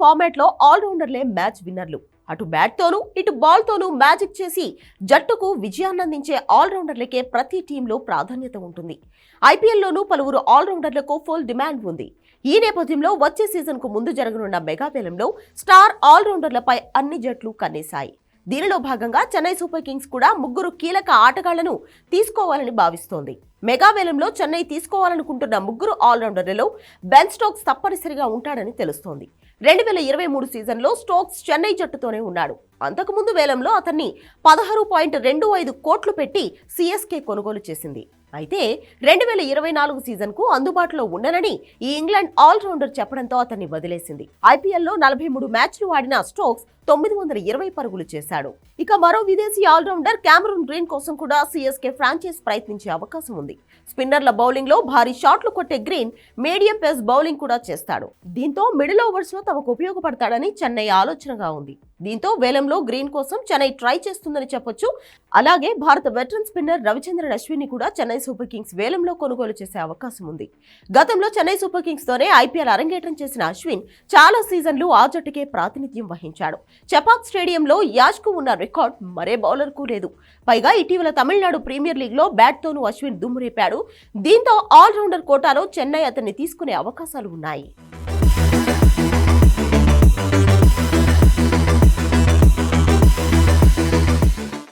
ఫార్మాట్లో ఆల్రౌండర్లే మ్యాచ్ విన్నర్లు. అటు బ్యాట్తోనూ ఇటు బాల్తోనూ మ్యాజిక్ చేసి జట్టుకు విజయాన్నందించే ఆల్రౌండర్లకే ప్రతి టీంలో ప్రాధాన్యత ఉంటుంది. ఐపీఎల్లోనూ పలువురు ఆల్రౌండర్లకు ఫుల్ డిమాండ్ ఉంది. ఈ నేపథ్యంలో వచ్చే సీజన్కు ముందు జరగనున్న మెగాపేలంలో స్టార్ ఆల్రౌండర్లపై అన్ని జట్లు కన్నేశాయి. దీనిలో భాగంగా చెన్నై సూపర్ కింగ్స్ కూడా ముగ్గురు కీలక ఆటగాళ్ళను తీసుకోవాలని భావిస్తోంది. మెగావేలంలో చెన్నై తీసుకోవాలనుకుంటున్న ముగ్గురు ఆల్రౌండర్లలో బెన్ స్టోక్స్ తప్పనిసరిగా ఉంటాడని తెలుస్తోంది. రెండు వేల ఇరవై మూడు సీజన్లో స్టోక్స్ చెన్నై జట్టుతోనే ఉన్నాడు. అంతకుముందు వేలంలో అతన్ని పదహారు పాయింట్ రెండు ఐదు కోట్లు పెట్టి సిఎస్కే కొనుగోలు చేసింది. అయితే రెండు వేల ఇరవై నాలుగు సీజన్కు అందుబాటులో ఉండనని ఈ ఇంగ్లాండ్ ఆల్రౌండర్ చెప్పడంతో అతన్ని వదిలేసింది. ఐపీఎల్లో నలభై మూడు మ్యాచ్లు ఆడిన స్టోక్స్ తొమ్మిది వందల ఇరవై పరుగులు చేశాడు. ఇక మరో విదేశీ ఆల్రౌండర్ క్యామరూన్ గ్రీన్ కోసం కూడా సిఎస్కే ఫ్రాంచైజ్ ప్రయత్నించే అవకాశం ఉంది. స్పిన్నర్ల బౌలింగ్లో భారీ షాట్లు కొట్టే గ్రీన్ మీడియం పేస్ బౌలింగ్ కూడా చేస్తాడు. దీంతో మిడిల్ ఓవర్స్లో తమకు ఉపయోగపడతాడని చెన్నై ఆలోచనగా ఉంది. దీంతో వేలంలో గ్రీన్ కోసం చెన్నై ట్రై చేస్తుందని చెప్పొచ్చు. అలాగే భారత వెటరన్ స్పిన్నర్ రవిచంద్రన్ అశ్విని కూడా చెన్నై సూపర్ కింగ్స్ వేలంలో కొనుగోలు చేసే అవకాశం ఉంది. గతంలో చెన్నై సూపర్ కింగ్స్ తోనే ఐపీఎల్ అరంగేట్రం చేసిన అశ్విన్ చాలా సీజన్లు ఆ జట్టుకే ప్రాతినిధ్యం వహించాడు. చపాక్ స్టేడియంలో యాజ్కు ఉన్న రికార్డ్ మరే బౌలర్కు లేదు. పైగా ఇటీవల తమిళనాడు ప్రీమియర్ లీగ్లో బ్యాట్తోనూ అశ్విన్ దుమ్మురేపాడు దీంతో ఆల్రౌండర్ కోటాలో చెన్నై అతన్ని తీసుకునే అవకాశాలు ఉన్నాయి.